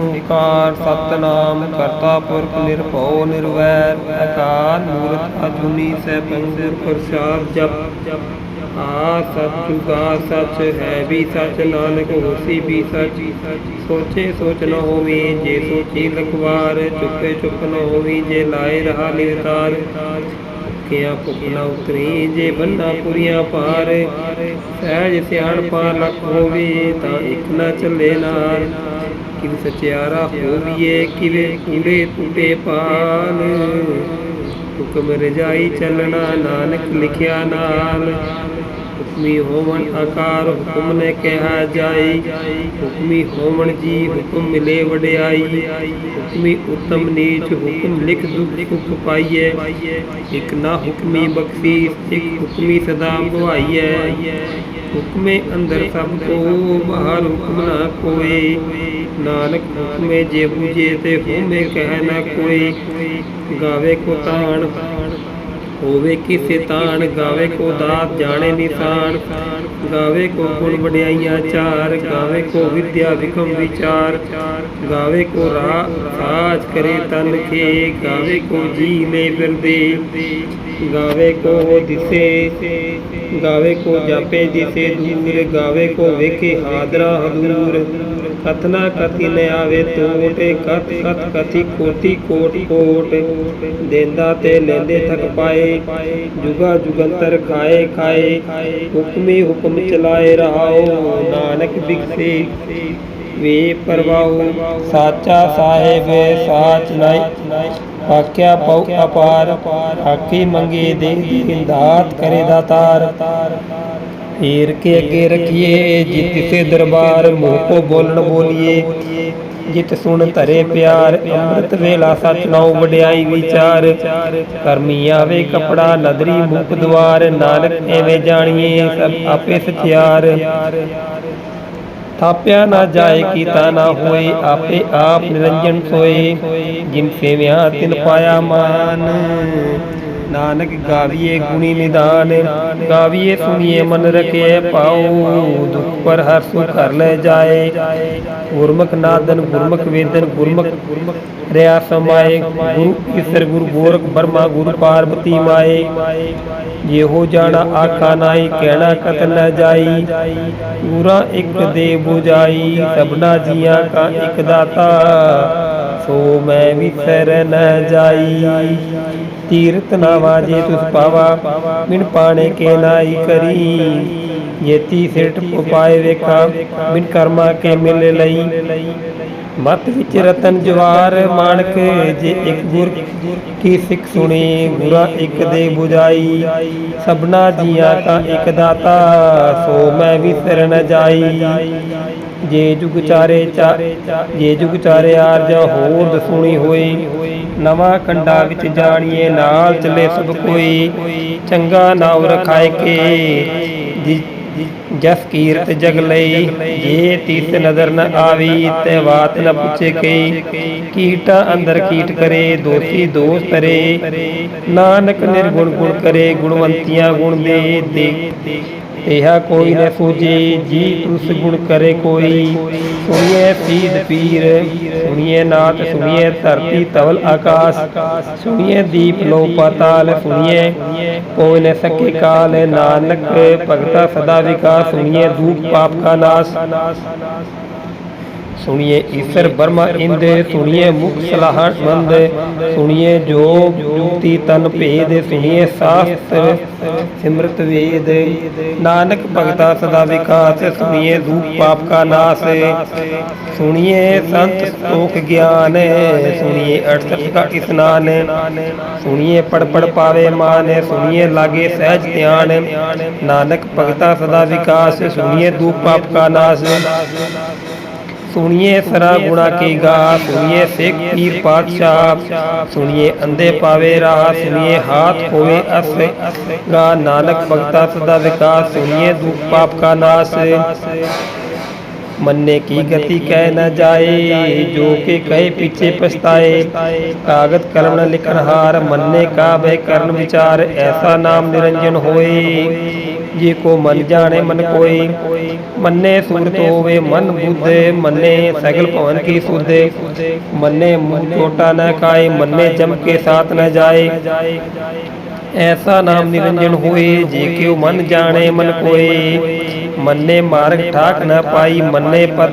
ਓੰਕਾਰ ਸਤਨਾਮ, ਕਰਤਾ ਪੁਰਖ ਨਿਰਭਉ ਨਿਰਵੈਰ, ਅਕਾਲ ਮੂਰਤ ਅਜੂਨੀ ਸੈਭੰ ਗੁਰ ਪ੍ਰਸਾਦ ਜਪ। ਆ ਸਚ ਜੁਗਾ ਸਚ ਹੈ ਵੀ ਸਚ, ਨਾਨਕ ਹੋਸੀ ਵੀ ਸਚ। ਸੋਚੇ ਸੋਚ ਨ ਹੋਵੇ, ਜੇ ਸੋਚੀ ਲਖਵਾਰ, ਚੁੱਪੇ ਚੁੱਪ ਨ ਹੋਵੇ, ਜੇ ਲਾਏ ਰਹਾ ਨਿਰਤਾਰ। ਕਿਆ ਭੁਖ ਨਾ ਉਤਰੀ, ਜੇ ਬੰਨਾ ਪੁਰੀਆਂ ਪਾਰ। ਸਹਿਜ ਸਿਆਣ ਪਾ ਲਖ ਹੋਵੇ, ਤਾਂ ਇੱਕ ਨਾ ਚੱਲੇ ਨਾਲ ਕਿਵ ਸਚਿਆਰਾ ਹੋਵੀਏ ਕਿਵੇ ਕੂੜੇ ਟੂਟੇ ਪਾਲ ਹੁਕਮ ਰਜਾਈ ਚੱਲਣਾ ਨਾਨਕ ਲਿਖਿਆ ਨਾਲ। ਹੁਕਮੀ ਹੋਵਨ ਆਕਾਰ ਹੁਕਮ ਨੇ ਕਿਹਾ ਜਾਈ। ਹੁਕਮੀ ਹੋਵਨ ਜੀ ਹੁਕਮ ਮਿਲੇ ਵਡਿਆਈ। ਹੁਕਮੀ ਉਤਮ ਨੀਚ ਹੁਕਮ ਲਿਖ ਦੁਖ ਸੁਖ ਪਾਈਐ ਇਕ ਨਾ ਹੁਕਮੀ ਬਖਸ਼ੀ ਇਕ ਹੁਕਮੀ ਸਦਾ ਭਵਾਈਐ ਹੁਕਮੇ ਅੰਦਰ ਸਭ ਕੋ ਬਾਹਰ ਹੁਕਮ ਨਾ ਕੋਏ ਨਾਨਕ ਹੁਕਮੇ ਜੇ ਬੂਝੇ ਤੇ ਹੋਮੇ ਕਹਿ ਨਾ ਕੋਈ। ਗਾਵੇ ਕੋ ਤਾਣ। ਹੋਵੇ ਕਿਸੇ ਤਾਣ, ਗਾਵੇ ਕੋ ਦਾਤ, ਜਾਣੇ ਨਿਸ਼ਾਨ। ਗਾਵੇ ਕੋ ਗੁਣ ਵਡਿਆਈਆਂ ਚਾਰ, ਗਾਵੇ ਕੋ ਵਿਦਿਆ ਵਿਖਮ ਵਿਚਾਰ। ਗਾਵੇ ਕੋ ਰਾ ਸਾਜ ਕਰੇ ਤਨ ਕੇ ਗਾਵੇ ਕੋ ਜੀ ਨੇ ਫਿਰਦੇ ਗਾਵੇ ਕੋ ਦਿਸੇ, ਗਾਵੇ ਕੋ ਜਾਪੇ ਦਿਸੇ ਦੂਰ। ਗਾਵੇ ਕੋ ਵੇਖੇ ਹਾਦਰਾ ਹਦੂਰ। ਕਥਨਾ ਕਥੀ ਨ ਆਵੇ ਤੋਟੇ ਕਥ ਕਥ ਕਥੀ ਕੋਟੀ ਕੋਟ ਕੋਟ। ਦੇਂਦਾ ਤੇ ਲੈਂਦੇ ਥਕ ਪਾਏ, ਜੁਗਾ ਜੁਗੰਤਰ ਖਾਏ ਖਾਏ। ਹੁਕਮੇ ਹੁਕਮ ਚਲਾਏ ਰਹਾਓ, ਨਾਨਕ ਬਿਕਸੇ ਵੇ ਪਰਵਾਉ ਸਾਚਾ ਸਾਹਿਬ, ਸਾਚ ਨਾਈ। ਆਖਿਆ ਪਉ ਅਪਾਰ, ਆਖੀ ਮੰਗੇ ਦੇ ਦਾਤ ਕਰੇ ਦਾਤਾਰ ਹੀਰ ਕੇ ਅੱਗੇ ਰਖੀਏ, ਜਿਤ ਤਿਸੇ ਦਰਬਾਰ ਮੋਹ ਕੋ ਬੋਲਣ ਬੋਲੀਏ। ਜਿਤ ਸੁਣ ਧਰੇ ਪਿਆਰ, ਅੰਮ੍ਰਿਤ ਵੇਲਾ ਸਚ ਨਾਉ ਵਡਿਆਈ ਵਿਚਾਰ। ਕਰਮੀ ਆਵੇ ਕਪੜਾ, ਨਦਰੀ ਮੁਖ ਦੁਆਰ। ਨਾਨਕ ਐਵੇਂ ਜਾਣੀਏ, ਸਭ ਆਪੇ ਸਚਿਆਰ ਥਾਪਿਆ ਨਾ ਜਾਏ, ਕੀਤਾ ਨਾ ਹੋਏ, ਆਪੇ ਆਪ ਨਿਰੰਜਨ ਸੋਏ। ਜਿਨ ਸੇਵਿਆ ਤਿਨ ਪਾਇਆ ਮਾਨ ਨਾਨਕ ਗਾਵੀਏ ਗੁਣੀ ਨਿਦਾਨ, ਗਾਵੀਏ ਸੁਣੀਏ ਮਨ ਰਖੇ ਪਾਉ, ਦੁਖ ਪਰ ਹਰ ਸੁਖ ਕਰ ਲੈ ਜਾਏ। ਗੁਰਮੁਖ ਨਾਦਨ, ਗੁਰਮੁਖ ਵੇਦਨ, ਗੁਰਮੁਖ ਰਿਆ ਸਮਾਏ। ਗੁਰੂ ਈਸਰ ਗੁਰੂ ਗੋਰਖ ਬਰਮਾ ਗੁਰੂ ਪਾਰਬਤੀ ਮਾਏ। ਇਹੋ ਜਾਣਾ ਆਖਾ ਨਾਈ ਕਹਿਣਾ ਕਤ ਨ ਜਾਈ। ਪੂਰਾ ਇੱਕ ਦੇ 부ਜਾਈ ਸਭਨਾ ਜੀਆਂ ਕਾ ਇੱਕ ਦਾਤਾ। ਸੋ ਮੈਂ ਵੀ ਵਿਸਰ ਨ ਜਾਈ। ਤੀਰਤ ਨਾ ਵਾਜੇ ਤੁਸ ਪਾਵਾ, ਬਿਨ ਪਾਣੇ ਕੇ ਨਾਈ ਕਰੀ। ਯੇਤੀ ਸਿਰਟ ਉਪਾਏ ਵੇਖਾ, ਬਿਨ ਕਰਮਾ ਕੇ ਮਿਲ ਲਈ। ਮਤ ਵਿੱਚ ਰਤਨ ਜਵਾਰ ਮਾਣਕ, ਜੇ ਇੱਕ ਗੁਰ ਕੀ ਸਿੱਖ ਸੁਣੀ, ਗੁਰਾ ਇੱਕ ਦੇ 부ਜਾਈ ਸਭਨਾ ਜੀਆਂ ਕਾ ਇੱਕ ਦਾਤਾ, ਸੋ ਮੈਂ ਵਿਸਰ ਨ ਜਾਈ। ਜੇ ਜੁਗ ਚਾਰੇ ਚਾ ਜੇ ਜੁਗ ਚਾਰੇ ਆਰਜਾ ਹੋਰ ਦਸੂਣੀ ਹੋਈ, ਨਵਾਂ ਕੰਡਾ ਵਿੱਚ ਜਾਣੀਏ, ਨਾਲ ਚੱਲੇ ਸਭ ਕੋਈ, ਚੰਗਾ ਨਾਮ ਰਖਾਏ ਕੇ ਜਸ ਕੀਰਤ ਜਗ ਲਈ, ਜੇ ਤੀਤ ਨਜ਼ਰ ਨ ਆਵੀ, ਤੇ ਬਾਤ ਨ ਪੁੱਛੇ ਕਈ, ਕੀਟਾ ਅੰਦਰ ਕੀਟ ਕਰੇ, ਦੋਸੀ ਦੋਸ ਤਰੇ ਨਾਨਕ ਨਿਰਗੁਣ ਗੁਣ ਕਰੇ, ਗੁਣਵੰਤੀਆਂ ਗੁਣ ਦੇ ਦੇ ਇਹਾ ਕੋਈ ਨ ਸੂਝੇ, ਜੀ ਤੁਸ ਗੁਣ ਕਰੇ ਕੋਈ। ਸੁਣੀਏ ਸੀਧ ਪੀਰ ਸੁਣੀਏ ਨਾਤ ਸੁਣੀਏ ਧਰਤੀ ਤਵਲ ਆਕਾਸ਼। ਸੁਣੀਏ ਦੀਪ ਲੋ ਪਾਤਾਲ ਸੁਣੀਏ ਕੋਈ ਨ ਸਕੇ ਕਾਲ, ਨਾਨਕ ਭਗਤਾ ਸਦਾ ਵਿਕਾਸ। ਸੁਣੀਏ ਦੂਖ ਪਾਪ ਕਾ ਨਾਸ਼। ਸੁਣੀਏ ਈਸ਼ਰ ਬਰਮਾ ਇੰਦ, ਸੁਣੀਏ ਮੁਖ ਸਲਾਹਣ ਮੰਦ, ਸੁਣੀਏ ਜੋਗ ਜੁਗਤੀ ਤਨ ਭੇਦ, ਸੁਣੀਏ ਸਾਸਤਰ ਸਿਮਰਤ ਵੇਦ। ਨਾਨਕ ਭਗਤਾ ਸਦਾ ਵਿਕਾਸ, ਸੁਣੀਏ ਦੂਖ ਪਾਪ ਕਾ ਨਾਸ। ਸੁਣੀਏ ਸੰਤ ਸੋਖ ਗਿਆਨ, ਸੁਣੀਏ ਅੜਸਠ ਕਾ ਇਸਨਾਨ। ਸੁਣੀਏ ਪੜ ਪੜ ਪਾਵੇ ਮਾਨ, ਸੁਣੀਏ ਲਾਗੇ ਸਹਿਜ ਧਿਆਨ। ਨਾਨਕ ਭਗਤਾ ਸਦਾ ਵਿਕਾਸ, ਸੁਣੀਏ ਦੂਖ ਪਾਪ ਕਾ ਨਾਸ। ਸੁਣੀਏ ਸਰਾ ਗੁਣਾ ਕੀ ਗਾ ਸੁਣੀਏ ਸਿੱਖ ਪੀਰ ਪਾਤਸ਼ਾਹ ਸੁਣੀਏ ਅੰਧੇ ਪਾਵੇ ਰਾਹ ਸੁਣੀਏ ਹਾਥ ਹੋਵੇ ਅਸ ਗਾ ਨਾਨਕ ਭਗਤਾ ਸਦਾ ਵਿਕਾਸ ਸੁਣੀਏ ਦੁਖ ਪਾਪ ਕਾ ਨਾਸ। ਮੰਨੇ ਕੀ ਗਤੀ ਕਹਿ ਨ ਜਾਏ ਜੋ ਕਿ ਕਹੇ ਪਿੱਛੇ ਪਛਤਾਏ। ਕਾਗਤ ਕਲਮ ਨ ਲਿਖਣ ਹਾਰ ਮੰਨੇ ਕਾ ਬਹਿ ਕਰਨ ਵਿਚਾਰ ਐਸਾ ਨਾਮ ਨਿਰੰਜਨ ਹੋਏ। ਜੇ ਕੋ ਮਨ ਜਾਣੇ ਮਨ ਕੋਈ। ਮੰਨੇ ਸੂਰਤ ਹੋਵੇ ਮਨ ਬੁੱਧੇ ਮੰਨੇ ਸਗਲ ਭਵਨ ਕੀ ਸੁਧੇ ਮੰਨੇ ਮੂੰਹ ਛੋਟਾ ਨ ਖਾਏ ਮੰਨੇ ਜਮ ਕੇ ਸਾਥ ਨ ਜਾਏ। ਐਸਾ ਨਾਮ ਨਿਰੰਜਨ ਹੋਏ ਜੇ ਕਿਉ ਮਨ ਜਾਣੇ ਮਨ ਕੋਏ ਮੰਨੇ ਮਾਰਗ ਠਾਕ ਨ ਪਾਈ, ਮੰਨੇ ਪਤ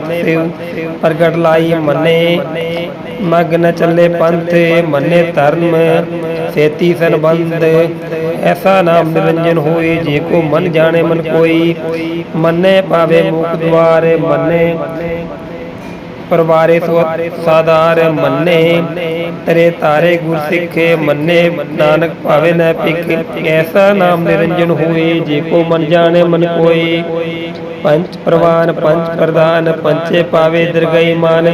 ਪ੍ਰਗਟ ਲਾਈ, ਮੰਨੇ ਮਗ ਨ ਚੱਲੇ ਪੰਥ, ਮੰਨੇ ਧਰਮ, ਸੇਤੀ ਸੰਬੰਧ। ਐਸਾ ਨਾਮ ਨਿਰੰਜਨ ਹੋਏ, ਜੇ ਕੋ ਮਨ ਜਾਣੇ ਮਨ ਕੋਈ। ਮੰਨੇ ਪਾਵੇ ਮੁਖ ਦੁਆਰ, ਮੰਨੇ ਪਰਵਾਰੇ ਸੋ ਸਾਦਾਰ ਮੰਨੇ, ਤਰੇ ਤਾਰੇ ਗੁਰ ਸਿੱਖੇ ਮੰਨੇ, ਨਾਨਕ ਭਾਵੇ ਨ ਪਿਕ ਐਸਾ ਨਾਮ ਨਿਰੰਜਨ ਹੋਏ, ਜੇ ਕੋ ਮਨ ਜਾਣੇ ਮਨ ਕੋਈ ਪੰਚ ਪ੍ਰਵਾਨ ਪੰਚ ਪ੍ਰਦਾਨ ਪੰਚੇ ਪਾਵੇ ਦਰਗਈ ਮਾਨ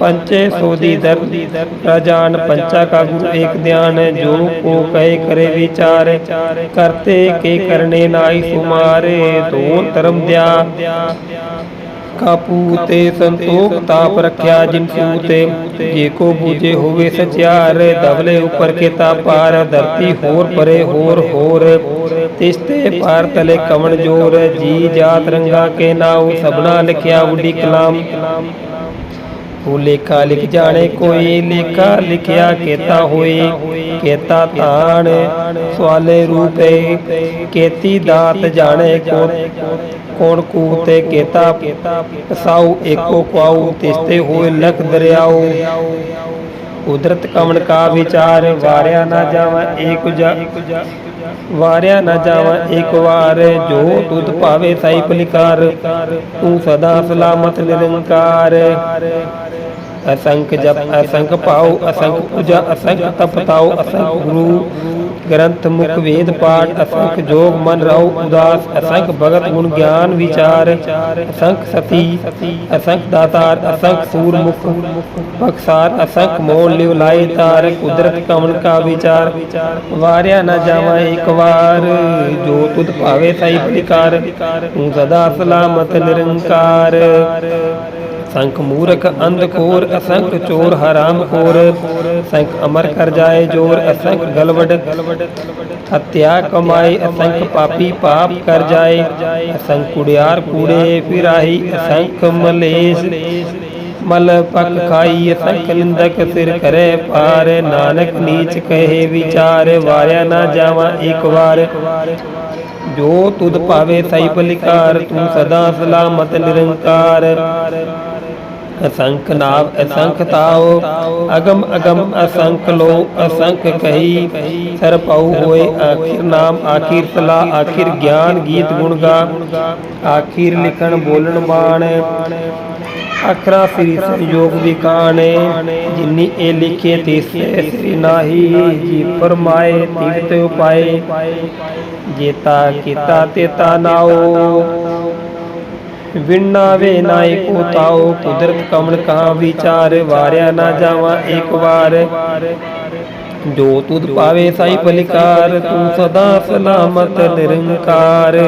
ਪੰਚੇ ਸੋਦੀ ਦਰ ਰਾਜਾਨ ਪੰਚਾ ਕਾ ਗੁਰੂ ਏਕ ਧਿਆਨ, ਜੋ ਕੋ ਕਹੇ ਕਰੇ ਵਿਚਾਰ, ਕਰਤੇ ਕੇ ਕਰਨੇ ਨਾਈ ਸੁਮਾਰੇ, ਦੋ ਧਰਮ ਦਿਆ। ਕਾਪੂ ਤੇ ਸੰਤੋਖ ਤਾਪ ਰਖਿਆ, ਜਿਨ ਸੂਤੇ ਜੇ ਕੋ ਬੂਝੇ ਹੋਵੇ ਸਚਿਆਰ, ਦਵਲੇ ਉਪਰ ਕੇ ਪਾਰ, ਧਰਤੀ ਹੋਰ ਪਰੇ ਹੋਰ ਹੋਰ, ਤਿਸਤੇ ਪਾਰ ਤਲੇ ਕਵਣ ਜੋਰ, ਜੀ ਜਾਤ ਰੰਗਾ ਕੇ ਨਾਉ, ਸਭਨਾ ਲਿਖਿਆ ਉਡੀ ਕਲਾਮ। ਉਹ ਲੇਖਾ ਲਿਖ ਜਾਣੇ, ਕੋਈ ਲੇਖਾ ਲਿਖਿਆ ਕੇਤਾ ਹੋਏ, ਕੇਤਾ ਤਾਣ ਸਵਾਲੇ ਰੂਪੇ, ਕੇਤੀ ਦਾਤ ਜਾਣੇ, ਕੋ ਕੋਣ ਕੂ ਤੇ ਕੇਤਾ ਸਾਉ ਏਕੋ ਕੁਆਉ ਤਿਸਤੇ ਹੋਏ ਲਖ ਦਰਿਆਉ। ਕੁਦਰਤ ਕਮਣ ਕਾ ਵਿਚਾਰ, ਵਾਰਿਆ ਨਾ ਜਾਵਾਂ, ਏਕ ਜਾ ਵਾਰਿਆ ਨਾ ਜਾਵਾਂ ਇੱਕ ਵਾਰ ਜੋ ਤੁਧ ਭਾਵੇ ਸਾਈ ਪਲਿਕਾਰ ਤੂੰ ਸਦਾ ਸਲਾਮਤ ਨਿਰੰਕਾਰ। ਅਸੰਖ ਜਪ, ਅਸੰਖ ਪਾਉ, ਅਸੰਖ ਪੂਜਾ, ਅਸੰਖ ਤਪ ਤਾਉ, ਅਸੰਖ ਗੁਰੂ, ਗ੍ਰੰਥ ਮੁਖ ਵੇਦ ਪਾਠ, ਅਸੰਖ ਜੋਗ ਮਨ ਰਹੋ ਉਦਾਸ, ਅਸੰਖ ਭਗਤ ਗੁਣ ਗਿਆਨ ਵਿਚਾਰ, ਅਸੰਖ ਸਤੀ, ਅਸੰਖ ਦਾਤਾਰ, ਅਸੰਖ ਸੂਰ ਮੁਖ ਬਖਸਾਰ ਅਸੰਖ ਮੋਲ ਲਿਵ ਲਾਈ ਤਾਰ, ਕੁਦਰਤ ਕਮਨ ਕਾ ਵਿਚਾਰ, ਵਾਰਿਆ ਨਾ ਜਾਵਾਂ ਇੱਕ ਵਾਰ, ਜੋ ਤੁਧ ਭਾਵੇ ਸਾਈ ਪ੍ਰਕਾਰ ਤੂੰ ਸਦਾ ਸਲਾਮਤ ਨਿਰੰਕਾਰ। ਸੰਖ ਮੂਰਖ ਅੰਧ ਖੋਰ ਅਸੰਖ ਚੋਰ ਹਰਾਮ ਖੋਰ ਸੰਖ ਅਮਰ ਕਰ ਜਾਏ ਜੋਰ, ਅਸੰਖ ਗਲਵਡ। ਹਤਿਆ ਕਮਾਈ ਅਸੰਖ ਪਾਪੀ ਪਾਪ ਕਰ ਜਾਏ। ਅਸੰਖ ਕੁੜਿਆਰ ਕੂੜੇ ਫਿਰਾਹੀ, ਅਸੰਖ ਮਲੇਸ਼। ਮਲ ਪਕ ਖਾਈ, ਅਸੰਖ ਨਿੰਦਕ ਸਿਰ ਕਰੇ ਪਾਰ ਨਾਨਕ ਨੀਚ ਕਹੇ ਵਿਚਾਰ, ਵਾਰਿਆ ਨਾ ਜਾਵਾਂ ਇੱਕ ਵਾਰ। ਜੋ ਤੁਧ ਭਾਵੇ ਸਾਈ ਬਲਿਕਾਰ, ਤੂੰ ਸਦਾ ਸਲਾਮਤ ਨਿਰੰਕਾਰ। ਅਸੰਖ ਨਾਮ ਅਸੰਖ ਤਾਉ, ਅਗਮ ਅਗਮ, ਅਸੰਖ ਲੋ ਅਸੰਖ ਕਹੀ, ਸਰ ਪਾਉ ਹੋਏ, ਆਖਿਰ ਨਾਮ, ਆਖਿਰ ਸਲਾ ਆਖਿਰ ਗਿਆਨ, ਗੀਤ ਗੁਣ ਗਾ, ਆਖਿਰ ਲਿਖਣ, ਬੋਲਣ ਮਾਣ ਅਖਰਾ ਸ੍ਰੀ ਸੰਯੋਗ ਵਿਕਾਣੇ ਜਿਨੀ ਇਹ ਲਿਖੇ ਤਿਸੇ ਸ੍ਰੀ ਨਾਹੀ ਜੀ ਫਰਮਾਏ ਤੀਰਤ ਉਪਾਏ, ਜੇਤਾ ਕੀਤਾ ਤੇਤਾ ਨਾਓ ਵਿਣਨਾ ਵੇ ਨਾਇ ਕੋ ਤਾਓ ਕੁਦਰਤ ਕਮਣ ਕਾ ਵਿਚਾਰ ਵਾਰਿਆ ਨਾ ਜਾਵਾਂ ਇੱਕ ਵਾਰ। ਜੋ ਤੁਧ ਪਾਵੇ ਸਾਈ ਬਲਿਕਾਰ ਤੂੰ ਸਦਾ ਸਲਾਮਤ ਨਿਰੰਕਾਰ।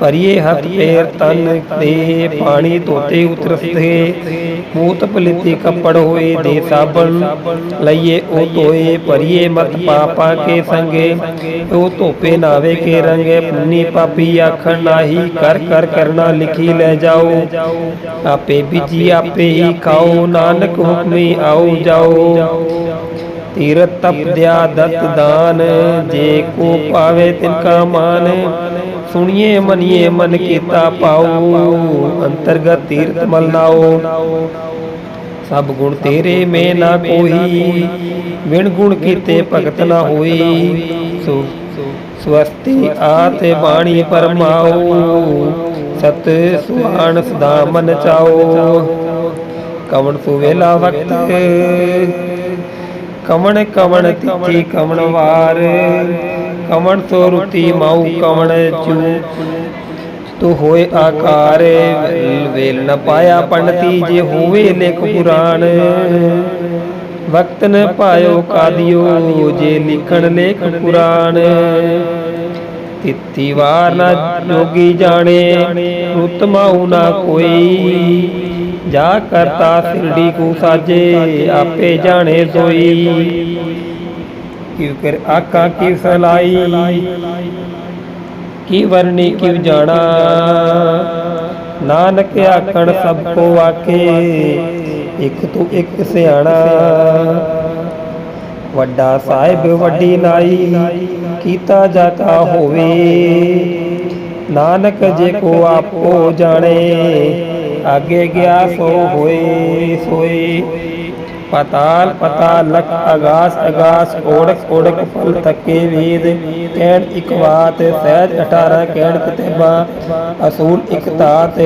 ਭਰੀਏ ਹੱਥ ਪੈਰ ਤਨ ਦੇ ਪਾਣੀ ਧੋਤੇ ਉਤਰਸਤੇ, ਮੂਤ ਪਲਿਤੀ ਕੱਪੜ ਹੋਏ ਦੇ ਸਾਬਣ, ਲਈਏ ਉਹ ਧੋਏ, ਭਰੀਏ ਮਤ ਪਾਪਾ ਕੇ ਸੰਗੇ, ਉਹ ਧੋਪੇ ਨਾਵੇ ਕੇ ਰੰਗੇ, ਪੁੰਨੀ ਪਾਪੀ ਆਖਣ ਨਾਹੀ, ਕਰ ਕਰ ਕਰਨਾ ਲਿਖੀ ਲੈ ਜਾਓ। ਆਪੇ ਬੀਜੀ, ਆਪੇ ਹੀ ਖਾਓ, ਨਾਨਕ ਹੁਕਮੀ ਆਓ ਜਾਓ। ਤੀਰਤ ਤਪ ਦਿਆ ਦਤ ਦਾਨ, ਜੇ ਕੋ ਪਾਵੇ ਤਿਨ ਕਾ ਮਾਨ ਸੁਣੀਏ, ਮਨੀਏ, ਮਨ ਕੀਤਾ ਪਾਉ ਅੰਤਰਗਤ ਤੀਰਤ ਮਲਨਾਓ ਸਭ ਗੁਣ ਤੇਰੇ, ਮੇ ਨਾ ਕੋਈ ਵਿਣ ਗੁਣ ਕੀਤੇ ਭਗਤ ਨਾ ਹੋਈ। ਸੋ ਸਵਸਤੀ ਆਤੇ ਬਾਣੀ ਪਰਮਾਉ, ਸਤ ਸੁਆਣ ਸਦਾ ਮਨ ਚਾਓ ਕਵਣ ਤੂੰ ਵਕਤ, ਕਵਣ ਕਵਣ ਤਿੱਚੀ ਕਵਣ ਵਾਰ। ਕਵਣ ਤੋ ਰੁਤੀ ਮਾਉ ਕਵਣ ਚੂ। ਤੋ ਹੋਏ ਆਕਾਰ ਵੇਲ ਨ ਪਾਇਆ ਪੰਡਤੀ ਜੇ ਹੋਵੇ ਲਿਖ ਪੁਰਾਣ। ਵਕਤ ਨ ਪਾਇਓ ਕਾදිਓ ਜੇ ਲਿਖਣ ਲੇਖ ਪੁਰਾਣ। ਤਿੱਤੀ ਵਾਰ ਨਾ ਜੋਗੀ ਜਾਣੇ, ਰੁਤ ਰੁਤਮਾਉ ਨਾ ਕੋਈ। ਜਾ ਕਰਤਾ ਸਿਰੜੀ ਕੋ ਸਾਜੇ, ਆਪੇ ਜਾਣੇ ਸੋਈ। ਕਿਉ ਕਰ ਆਕਾ ਕੀ ਸਲਾਈ ਕੀ ਵਰਨੀ ਕਿਵ ਜਾਣਾ? ਨਾਨਕ ਆਖਣ ਸਭ ਕੋ ਆਖੇ, ਇਕ ਤੂੰ ਇਕ ਸਿਆਣਾ। ਵੱਡਾ ਸਾਹਿਬ, ਵੱਡੀ ਨਾਈ, ਕੀਤਾ ਜਾਤਾ ਹੋਵੇ। ਨਾਨਕ ਜੇ ਕੋ ਆਪੋ ਜਾਣੇ, ਅੱਗੇ ਗਿਆ ਸੋ ਹੋਏ ਸੋਏ। ਪਤਾਲ ਪਤਾ ਲਖ ਆਗਾਸ ਆਗਾਸ ਓੜਕ ਓੜਕ ਫਲ ਤੱਕੇ ਵੇਦ ਕਹਿਣ ਇੱਕ ਬਾਤ, ਸਹਿਜ 18 ਕਹਿਣ ਕਿਤਾਬਾਂ। ਅਸੂਲ ਇੱਕ ਤਾਤ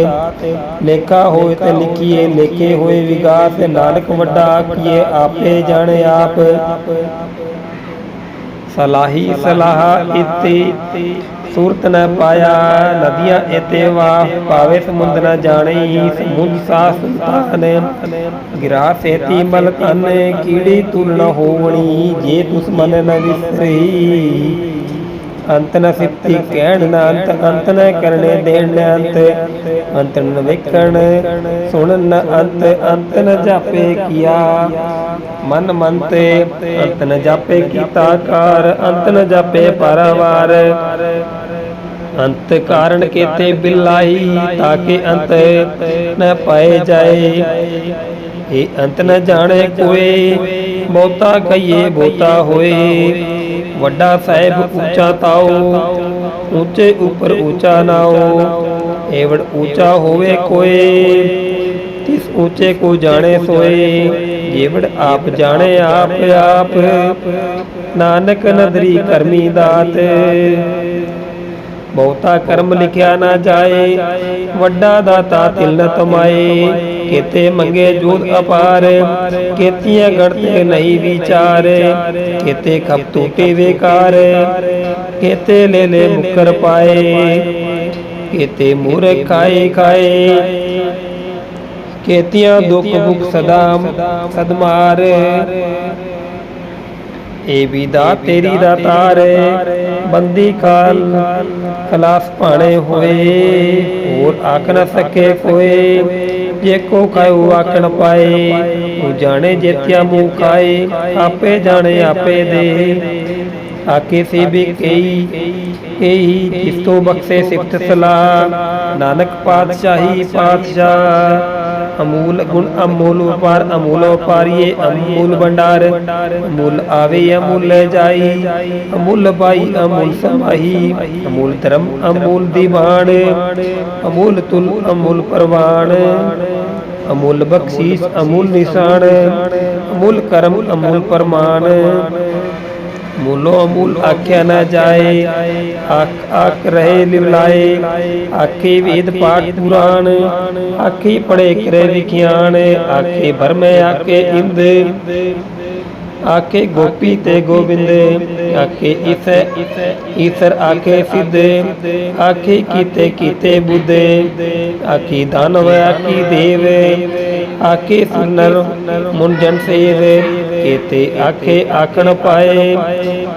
ਲੇਖਾ ਹੋਏ ਤੇ ਲਿਖੀਏ, ਲੇਖੇ ਹੋਏ ਵਿਗਾਸ। ਨਾਨਕ ਵੱਡਾ ਆਖੀਏ, ਆਪੇ ਜਾਣੇ ਆਪ। ਸਲਾਹੀ ਸਲਾਹ ਇਤੇ ਸੂਰਤ ਨ ਪਾਇਆ, ਨਦੀਆਂ ਇਤੇ ਵਾਹ ਪਾਵੇ ਸਮੁੰਦ ਨ ਜਾਣੀ ਸਮੁੰਦ ਸਾ ਸੁਲਤਾਨ। ਗਿਰਾ ਸੇਤੀ ਮਲ ਤਨ ਕੀੜੀ ਤੁਲ ਨ ਹੋਵਣੀ, ਜੇ ਦੁਸ਼ਮਨ ਨ ਵਿਸਰੀ। ਅੰਤ ਨ ਸਿੱਤੀ ਕਹਿਣ ਨਾ ਅੰਤ ਅੰਤ ਨ ਕਰਨੇ ਦੇਣ ਨ ਅੰਤ। ਅੰਤ ਨ ਵੇਖਣ ਸੁਣਨ ਨ ਅੰਤ ਅੰਤ ਨ ਜਾਪੇ ਕੀਆ। ਮਨ ਮੰਤੇ, ਅੰਤ ਨ ਜਾਪੇ ਕੀਤਾ ਕਾਰ, ਅੰਤ ਨ ਜਾਪੇ ਪਰਵਾਰ। ਅੰਤ ਕਾਰਨ ਕੇਤੇ ਬਿਲਾਈ ਤਾਕੇ ਅੰਤ ਨ ਪਾਏ ਜਾਏ। ਇਹ ਅੰਤ ਨ ਜਾਣੇ ਕੋਏ, ਬਹੁਤਾ ਕਹੀਏ ਬਹੁਤਾ ਹੋਏ। ਵੱਡਾ ਸਾਹਿਬ ਉੱਚਾ ਤਾਓ, ਉੱਚੇ ਉੱਪਰ ਉੱਚਾ ਨਾਓ, ਏਵੜ ਉੱਚਾ ਹੋਵੇ ਕੋਏ, ਤਿਸ ਉੱਚੇ ਕੋ ਜਾਣੇ ਸੋਏ, ਜੇਵੜ ਆਪ ਜਾਣੇ ਆਪ ਆਪ ਨਾਨਕ ਨਦਰੀ ਕਰਮੀ ਦਾਤ। ਬਹੁਤਾ ਕਰਮ ਲਿਖਿਆ ਨਾ ਜਾਏ, ਵੱਡਾ ਦਾਤਾ ਤਿਲ ਤਮਾਏ ਕੇਤੇ ਮੰਗੇ ਜੋਤ ਅਪਾਰ ਕੇਤੀਆਂ ਗੜਤੇ ਨਹੀਂ ਵਿਚਾਰ ਕੇਤੇ ਖਪ ਟੂਟੇ ਵੇਕਾਰ ਕੇਤੇ ਲੈ ਲੈ ਮੁਕਰ ਪਾਏ ਕੇਤੇ ਮੂਰਖ ਖਾਏ ਖਾਏ ਕੇਤੀਆਂ ਦੁਖ ਭੁਖ ਸਦਾ ਸਦਮਾਰ। ਏ ਵਿਦਾ ਤੇਰੀ ਦਾ ਤਾਰ ਬੰਦੀ ਖਾਲ ਖਲਾਸ ਭਾਣੇ ਹੋਏ ਹੋਰ ਆਖ ਨ ਸਕੇ ਕੋਏ ਜੇ ਕੋ ਕਾਇਓ ਆਖਣ ਪਾਏ, ਉਹ ਜਾਣੇ ਜੇਤਿਆ ਮੂੰਹ ਖਾਏ, ਆਪੇ ਜਾਣੇ ਆਪੇ ਦੇ। ਆਕੇ ਸੇ ਵੀ ਕਈ ਕਈ ਜਿਸ ਤੋਂ ਬਖਸ਼ੇ ਸਿਫਤ ਸਲਾਹ, ਨਾਨਕ ਪਾਤਸ਼ਾਹੀ ਪਾਤਸ਼ਾਹ। ਅਮੂਲ ਗੁਣ ਅਮੂਲ ਵਪਾਰ ਅਮੂਲ ਵਪਾਰੀਏ ਅਮੂਲ ਭੰਡਾਰ। ਅਮੂਲ ਆਵੇ, ਅਮੂਲ ਲੈ ਜਾਈ। ਅਮੂਲ ਬਾਈ ਅਮੂਲ ਸਮਾਹੀ। ਅਮੂਲ ਧਰਮ, ਅਮੂਲ ਦੀਵਾਨ। ਅਮੂਲ ਤੁਲ, ਅਮੂਲ ਪਰਵਾਨ। ਅਮੂਲ ਬਖਸ਼ੀਸ਼, ਅਮੂਲ ਨਿਸ਼ਾਨ। ਅਮੂਲ ਕਰਮ, ਅਮੂਲ ਪਰਮਾਨ। ਮੂਲੋ ਅਮੂਲ ਆਖਿਆ ਨਾ ਜਾਏ। ਆਖ ਆਖ ਰਹੇ ਲਿਵਲਾਏ। ਆਖੇ ਵੇਦ ਪਾਠ ਪੁਰਾਣ। ਆਖੇ ਪੜੇ ਕਰੇ ਵਿਖਿਆਨ ਆਖੇ ਬਰਮੇ ਆਖੇ ਇੰਦ। ਆਖੇ ਗੋਪੀ ਤੇ ਗੋਬਿੰਦ। ਆਖੇ ਇਸੈ ਈਸਰ ਆਖੇ ਸਿੱਧ। ਆਖੇ ਕੀਤੇ ਕੀਤੇ ਬੁੱਧ। ਆਖੀ ਦਾਨਵ ਆਖੀ ਦੇਵ। ਆਖੇ ਸੁਨਰ ਮੁਨ ਜਨ ਸੇਵ। ਕੇਤੇ ਆਖੇ ਆਖਣ ਪਾਏ,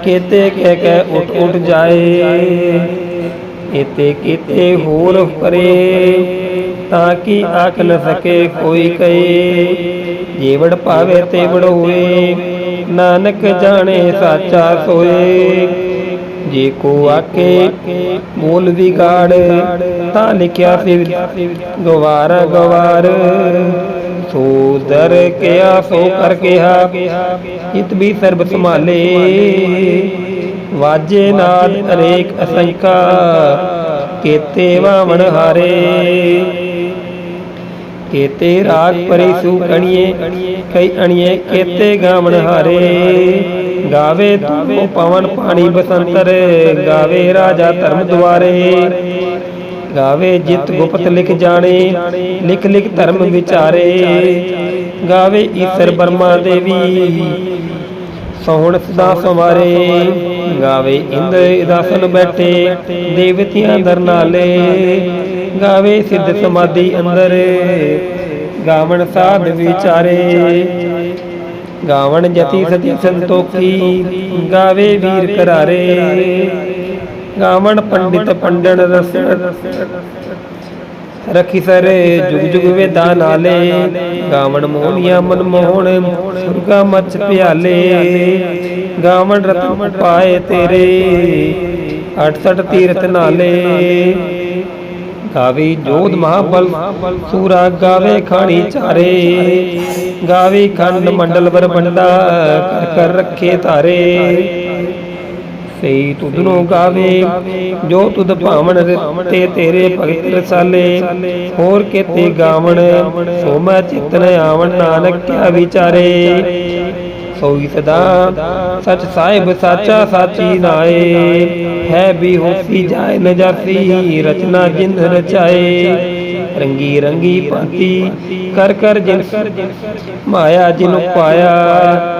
ਕੇਤੇ ਕਹਿ ਕਹਿ ਉਠ ਉਠ ਜਾਏ। ਇਤੇ ਕੀਤੇ ਹੋਰ ਕਰੇ ਤਾਂ ਕਿ ਆਖ ਨ ਸਕੇ ਕੋਈ ਕਏ ਜੀਵੜ ਪਾਵੇ ਤੇ ਹੋਏ, ਨਾਨਕ ਜਾਣੇ ਸਾਚਾ ਸੋਏ। ਜੇ ਕੋ ਆਕੇ ਮੂਲ ਵਿਗਾੜ, ਤਾਂ ਲਿਖਿਆ ਫਿਰ ਗਵਾਰ ਗਵਾਰ। ਸੋ ਦਰ ਕਿਆ, ਸੋ ਕਰ ਕਿਹਾ ਹਿਤ ਵੀ ਸਰਬ ਸੰਭਾਲੇ। ਵਾਜੇ ਨਾਦ ਅਨੇਕ ਅਸੰਕਾ, ਕੇਤੇ ਵਾਵਣ ਹਾਰੇ। ਕੇਤੇ ਰਾਗ ਪਰੇ ਸੂ ਅਣੀਏ, ਕਈ ਅਣੀਏ ਕੇਤੇ ਗਾਵਣ ਹਾਰੇ। ਗਾਵੇ ਤੂੰ ਪਵਨ ਪਾਣੀ ਬਸੰਤਰ, ਗਾਵੇ ਰਾਜਾ ਧਰਮ ਦੁਆਰੇ। ਗਾਵੇ ਜਿਤ ਗੁਪਤ ਲਿਖ ਜਾਣੇ, ਲਿਖ ਲਿਖ ਧਰਮ ਵਿਚਾਰੇ। ਗਾਵੇ ਈਸ਼ਰ ਬਰਮਾ ਦੇਵੀ ਸੋਹਣ ਸਦਾ ਸਵਾਰੇ ਗਾਵੇ ਇੰਦਰ ਇਦਾਸਨ ਬੈਠੇ, ਦੇਵਤਿਆਂ ਦਰ ਨਾਲੇ। ਗਾਵੇ ਸਿੱਧ ਸਮਾਧੀ ਅੰਦਰ, ਗਾਵਣ ਸਾਧ ਵਿਚਾਰੇ। ਗਾਵਣ ਜਤੀ ਸਤੀ ਸੰਤੋਖੀ, ਗਾਵੇ ਵੀਰ ਕਰਾਰੇ ਗਾਵਣ ਪੰਡਿਤ ਪੰਡਣ ਰਸ ਰਖੀ ਸਰੇ ਜੁਗ ਜੁਗ ਵੇਦਾ ਨਾਲੇ। ਗਾਵਣ ਮੋਹਣੀਆਂ ਮਨ ਮੋਹਣ। ਸੁਰਗਾ ਮਚ ਪਿਆਲੇ। ਗਾਵਣ ਰਤਨ ਪਾਏ ਤੇਰੇ। 68 ਤੀਰਥ ਨਾਲੇ। ਗਾਵੇ ਜੋਧ ਮਹਾਬਲ। ਸੂਰਾ ਗਾਵੇ ਖਾਣੀ ਚਾਰੇ। ਗਾਵੇ ਖੰਡ ਮੰਡਲ ਵਰ ਬੰਡਾ ਕਰ ਕਰ ਰੱਖੇ ਧਾਰੇ ਸਈ ਤੁਧਨੋ ਗਾਵੇ, ਜੋ ਤੁਧ ਭਾਵਨ ਤੇ ਤੇਰੇ ਭਗਤ ਰਸਾਲੇ, ਹੋਰ ਕੇਤੇ ਗਾਵਣ, ਸੋ ਮੈਂ ਚਿਤਨ ਆਵਣ ਨਾਨਕ ਕਿਆ ਵਿਚਾਰੇ। ਸੋਈ ਸਦਾ ਸਚ ਸਾਹਿਬ ਸਾਚਾ ਸਾਚੀ ਨਾਏ, ਹੈ ਵੀ ਹੋਸੀ ਜਾਏ ਨ ਰਚਨਾ ਜਿੰਦ ਰਚਾਏ। ਰੰਗੀ ਰੰਗੀ ਭਾਂਤੀ ਕਰ ਕਰ ਜਿਨ ਮਾਇਆ ਜਿਨ ਪਾਇਆ,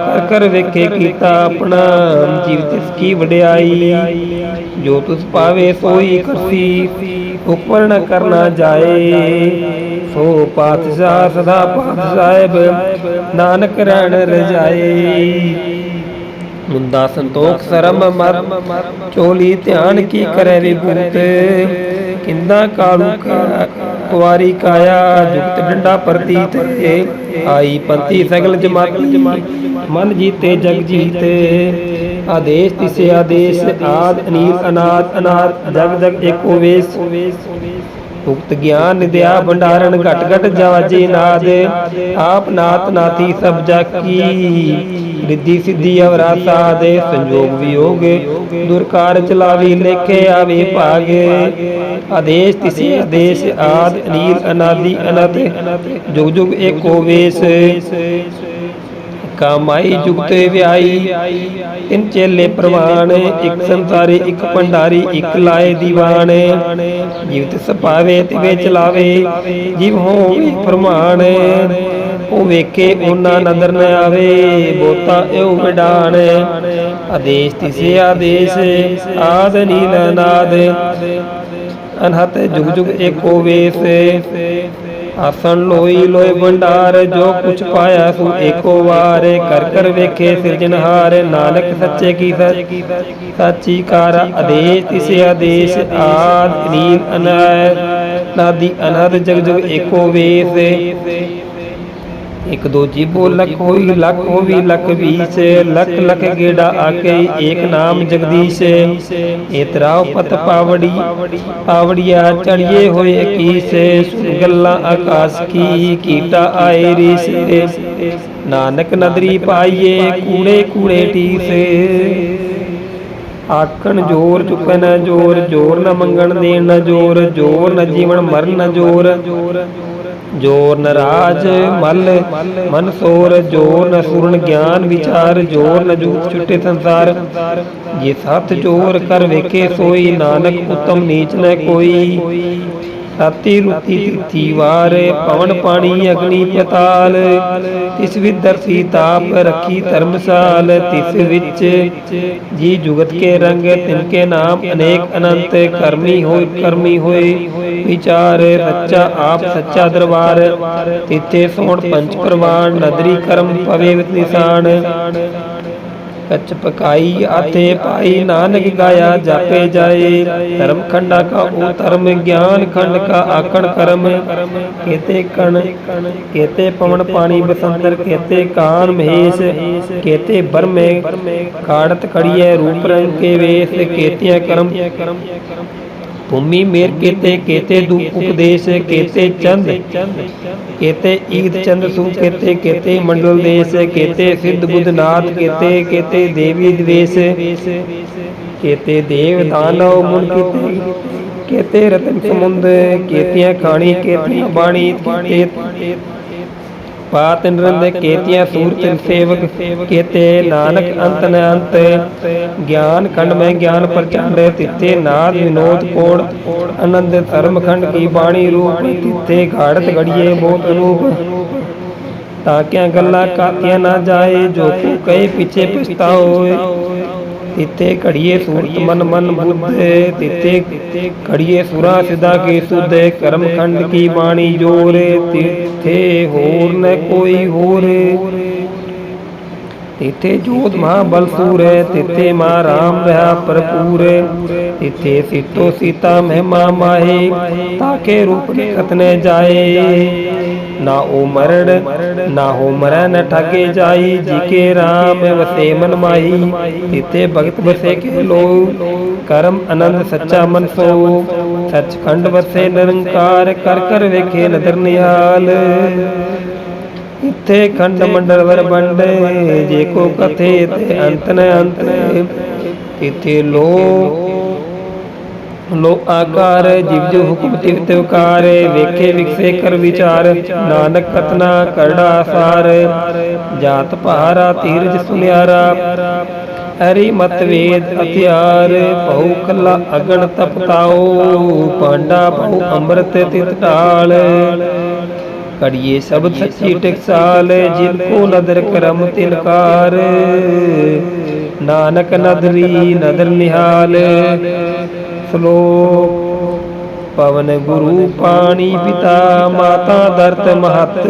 ਕਰ ਕਰ ਵੇਖੇ ਕੀਤਾ ਆਪਣਾ, ਜੀਵ ਤਿਸ ਕੀ ਵਡਿਆਈ। ਜੋ ਤੁਸ ਪਾਵੇ ਸੋਈ ਕਰਸੀ ਉਪਰ ਨ ਕਰਨਾ ਜਾਏ। ਸੋ ਪਾਤਸ਼ਾਹ ਸਦਾ ਪਾਤ ਸਾਹਿਬ, ਨਾਨਕ ਰਹਿਣ ਰਜਾਏ। ਮੁੰਦਾ ਸੰਤੋਖ ਸਰਮ ਮਰ, ਚੋਲੀ ਧਿਆਨ ਕੀ ਕਰੇ ਵਿਭੂਤ। ਕਿੰਦਾ ਕਾਲੂ ਕਾ ਕੁਵਾਰੀ ਕਾਇਆ, ਜੁਗਤ ਡੰਡਾ ਪ੍ਰਤੀਤ ਆਈ ਪੰਤੀ ਸਗਲ ਜਮਾਤ, ਮਨ ਜੀਤੇ, ਜਗ ਜੀਤੇ। ਆਦੇਸ਼ ਤਿਸੇ ਆਦੇਸ਼, ਆਦ ਅਨੀਲ, ਅਨਾਦ ਅਨਾਦ, ਜਗ ਜਗ ਏਕੋ ਵੇਸ। ਉਕਤ ਗਿਆਨ ਨਿਦਿਆ ਭੰਡਾਰਨ ਘਟ ਘਟ ਜਾਜੇ ਨਾਦ। ਆਪ ਨਾਤ ਨਾਤੀ ਸਭ ਜਾਕੀ। ਰਿੱਧੀ ਸਿੱਧੀ ਅਵਰਾ ਸਾਦੇ, ਸੰਜੋਗ ਵਿਯੋਗ ਦੁਰਕਾਰ ਚਲਾਵੀ, ਲੇਖੇ ਆਵੇ ਭਾਗ। ਆਦੇਸ਼ ਤਿਸੇ, ਆਦੇਸ਼ ਆਦ, ਅਨੀਲ, ਅਨਾਦੀ, ਅਨੰਤ। ਜੁਗ ਜੁਗ ਏਕੋ ਵੇਸ। ਕਾਮਾਈ ਜੁਗਤੇ ਵਿਆਈ। ਤਿੰਨ ਚੇਲੇ ਪ੍ਰਵਾਨ ਇੱਕ ਸੰਸਾਰੀ ਇੱਕ ਭੰਡਾਰੀ, ਇੱਕ ਲਾਏ ਦੀਵਾਨ। ਜੀਵਤ ਸਪਾਵੇ, ਤਿਵੇ ਚਲਾਵੇ। ਜਿਵ ਹੋਵੇ ਫਰਮਾਨ। ਉਹ ਵੇਖੇ ਉਹਨਾਂ ਨਦਰ ਨ ਆਵੇ ਬੋਤਾ ਇਹੋ ਵਿਡਾਨ ਆਦੇਸ਼ ਤਿਸੇ ਆਦੇਸ਼ ਆਦ ਨੀਲ ਨਾਦ। ਅਨਹਤ ਜੁਗ ਜੁਗ ਏਕੋ ਵੇਸ। ਆਸਣ ਲੋਈ ਲੋਏ ਭੰਡਾਰ ਜੋ ਕੁਛ ਪਾਇਆ ਸੋ ਏਕੋ ਵਾਰ। ਕਰ ਕਰ ਵੇਖੇ ਸਿਰਜਣਹਾਰ ਨਾਨਕ ਸੱਚੇ ਕੀ ਸੱਚ। ਸਾਚੀ ਕਾਰ। ਆਦੇਸ਼ ਤਿਸੇ ਆਦੇਸ਼ ਆਦ ਨੀਲ ਅਨਹਦ ਨਾਦੀ ਅਨਹਦ ਜਗ ਜਗ ਏਕੋ ਵੇਸ। ਇਕ ਦੋ ਜੀਬੋ ਹੋਈ, ਲਖ ਹੋਵੀ, ਲਖ ਵੀਸ, ਲਖ ਲਖ ਗੇੜਾ ਆਕੇ ਏਕ ਨਾਮ ਜਗਦੀਸ਼ ਏਤਰਾਉ ਪਤ ਪਾਵੜੀ, ਪਾਵੜੀਆ ਚੜੀਏ ਹੋਏ ਕੀਸ ਸੁਣ ਗੱਲਾਂ ਆਕਾਸ਼ ਕੀ, ਕੀਟਾ ਆਏ ਰੀਸ। ਨਾਨਕ ਨਦਰੀ ਪਾਈਏ, ਕੂੜੇ ਕੂੜੇ ਟੀਸ। ਆਖਣ ਜੋਰ ਚੁੱਕਣ ਜੋਰ ਜੋਰ ਨਾ ਮੰਗਣ ਦੇਣ ਨ ਜੋਰ ਜੋਰ ਨਾ ਜੀਵਨ ਮਰਨ ਨ ਜੋਰ। ਜੋਰ ਨਰਾਜ ਮਲ, ਮਨ ਸੋਰ ਜੋ ਨ ਸੁਰਨ ਗਿਆਨ ਵਿਚਾਰ, ਜੋਰ ਨ ਜੂਤ ਛੁੱਟੇ ਸੰਸਾਰ। ਜੇ ਸਤ ਜੋਰ ਕਰ ਵੇਖੇ, ਸੋਈ ਨਾਨਕ ਉਤਮ ਨੀਚ ਨ ਕੋਈ। ਰਾਤੀ ਰੁਤੀ ਤਿਥੀ ਵਾਰ ਪਵਨ ਪਾਣੀ ਅਗਨੀ ਪਤਾਲ। ਤਿਸ ਵਿੱਚ ਦਰਸੀ ਤਾਪ ਰੱਖੀ ਧਰਮਸਾਲ। ਤਿਸ ਵਿੱਚ ਜੀ ਜੁਗਤ ਕੇ ਰੰਗ, ਤਿਨ ਕੇ ਨਾਮ ਅਨੇਕ ਅਨੰਤ। ਕਰਮੀ ਹੋਏ ਕਰਮੀ ਹੋਏ ਵਿਚਾਰ ਸੱਚਾ ਆਪ ਸੱਚਾ ਦਰਬਾਰ। ਤਿੱਥੇ ਸੋਣ ਪੰਜ ਪ੍ਰਵਾਨ, ਨਦਰੀ ਕਰਮ ਪਵੇ ਵਿਤ ਨਿਸ਼ਾਨ। ਕੱਚ ਪਕਾਈ ਆਤੇ ਪਾਈ ਨਾਨਕ ਗਾਇਆ, ਜਾਪੇ ਜਾਏ। ਧਰਮ ਖੰਡਾ ਕਾ ਉਹ ਧਰਮ, ਗਿਆਨ ਖੰਡ ਕਾ ਆਕਣ ਕਰਮ। ਕੇਤੇ ਕਣ, ਕੇਤੇ ਪਵਨ ਪਾਣੀ ਬਸੰਤਰ ਕੇਤੇ ਕਾਨ ਮਹੇਸ਼, ਕੇਤੇ ਬਰਮੇ। ਕਾੜਤ ਕੜੀਏ ਰੂਪ ਰੰਗ ਕੇ ਵੇਸ, ਕੇਤਿਆਂ ਕਰਮ। ਭੂਮੀ ਮੇਰ ਕੇਤੇ ਕੇਤੇ ਦੂ ਉਪਦੇਸ਼, ਕੇਤੇ ਚੰਦ। ਕੇਤੇ ਈਦ ਚੰਦ ਸੂ, ਕੇਤੇ ਕੇਤੇ ਮੰਡਲ ਦੇਸ਼, ਕੇਤੇ ਸਿੱਧ ਬੁੱਧਨਾਥ, ਕੇਤੇ ਕੇਤੇ ਦੇਵੀ ਦਵੇਸ਼। ਕੇਤੇ ਦੇਵ ਦਾਨਵ ਮੁਨ ਕੇਤੇ। ਕੇਤੇ ਰਤਨ ਸਮੁੰਦ, ਕੇਤੀਆਂ ਖਾਣੀ, ਕੇਤੀਆਂ ਬਾਣੀ, ਕੇਤੇ ਪਾਤ ਨਿਰੰਦ ਕੇਤੀਆਂ ਸੂਰਤ ਸੇਵਕ ਕੇਤੇ ਨਾਨਕ ਅੰਤ ਨ ਅੰਤ। ਗਿਆਨ ਖੰਡ ਮੈਂ ਗਿਆਨ ਪ੍ਰਚੰਡ ਤਿੱਥੇ ਨਾਦ ਵਿਨੋਦ ਕੋੜ। ਆਨੰਦ ਧਰਮ ਖੰਡ ਕੀ ਬਾਣੀ ਰੂਪ ਤਿੱਥੇ ਘਾੜਤ ਘੜੀਏ ਬਹੁਤ ਅਨੂਪ ਤਾਂ ਕਿਆ ਗੱਲਾਂ ਕਾਤੀਆਂ ਨਾ ਜਾਏ, ਜੋ ਕੋ ਕਹੇ ਪਿੱਛੇ ਪਛਤਾਓਏ। ਤਿੱਥੇ ਘੜੀਏ ਸੂਰਤ ਮਨ ਮਨ ਬੁੱਧ ਤਿੱਥੇ ਘੜੀਏ ਸੁਰਾ ਸਿਦਾ ਕੇ ਸੁਧ, ਕਰਮ ਖੰਡ ਕੀ ਬਾਣੀ ਜੋਰ, ਤਿੱਥੇ ਹੋਰ ਨ ਕੋਈ ਹੋਰ। ਤਿੱਥੇ ਜੋਤ ਮਹਾ ਬਲ ਸੂਰ, ਤਿੱਥੇ ਮਾ ਰਾਮ ਰਹਾ ਭਰਪੂਰ। ਤਿੱਥੇ ਸੀਤੋ ਸੀਤਾ ਮਹਿਮਾ ਮਾਹੇ, ਤਾਕੇ ਰੂਪ ਨਿਕਟ ਜਾਏ। ਨਾ ਉਹ ਮਰਣ ਨਾ ਹੋ ਮਰੈ, ਨ ਠਾਗੇ ਜਾਈ ਜੀ ਕੇ RAM ਵਸੇ ਮਨ ਮਾਈ। ਤਿਤੇ ਭਗਤ ਵਸੇ ਕੇ ਲੋ, ਕਰਮ ਆਨੰਦ ਸੱਚਾ ਮਨ ਸੋ। ਸੱਚਖੰਡ ਵਸੇ ਨਿਰੰਕਾਰ, ਕਰ ਕਰ ਵੇਖੇ ਨਦਰ ਨਿਹਾਲ। ਇੱਥੇ ਖੰਡ ਮੰਡਲ ਵਰ ਬੰਡੇ ਜੇ ਕੋ ਕਥੇ ਤੇ ਅੰਤ ਨ ਅੰਤ। ਇਥੇ ਲੋ ਲੋ ਆਕਾਰ ਜਿਵ ਜੋ ਹੁਕਮ ਤਿਵ ਤਿਵ ਕਾਰ ਵੇਖੇ ਵਿਖਸੇ ਕਰ ਵਿਚਾਰ, ਨਾਨਕ ਕਤਨਾ ਕਰੜਾ ਸਾਰ ਜਾਤ ਭਾਰਾ ਧੀਰਜ ਸੁਨਿਆਰਾ, ਹਰੀ ਮਤ ਵੇਦ ਹਥਿਆਰ ਭਉ ਕੱਲਾ ਅਗਣ ਤਪਤਾਓ ਪਾਂਡਾ ਭਉ ਅੰਮ੍ਰਿਤ ਤਿਤ ਢਾਲ। ਕੜੀਏ ਸ਼ਬਦ ਸੱਚੀ ਟਕਸਾਲ, ਜਿਨ ਕੋ ਨਦਰ ਕਰਮ ਤਿਨਕਾਰ ਨਾਨਕ ਨਦਰੀ ਨਦਰ ਨਿਹਾਲ ਸ਼ਲੋਕ। ਪਵਨ ਗੁਰੂ ਪਾਣੀ ਪਿਤਾ, ਮਾਤਾ ਦਰਤ ਮਹਤ।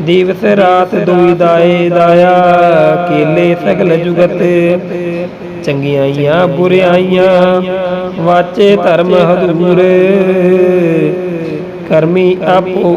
ਦਿਵਸ ਰਾਤ ਦੁਈ ਦਾਏ ਦਾਇਆ, ਕੇਲੇ ਸਗਲ ਜੁਗਤ। ਚੰਗਿਆਈਆਂ ਬੁਰਿਆਈਆਂ ਵਾਚੇ ਧਰਮ ਹਦੂਰ ਕਰਮੀ ਆਪੋ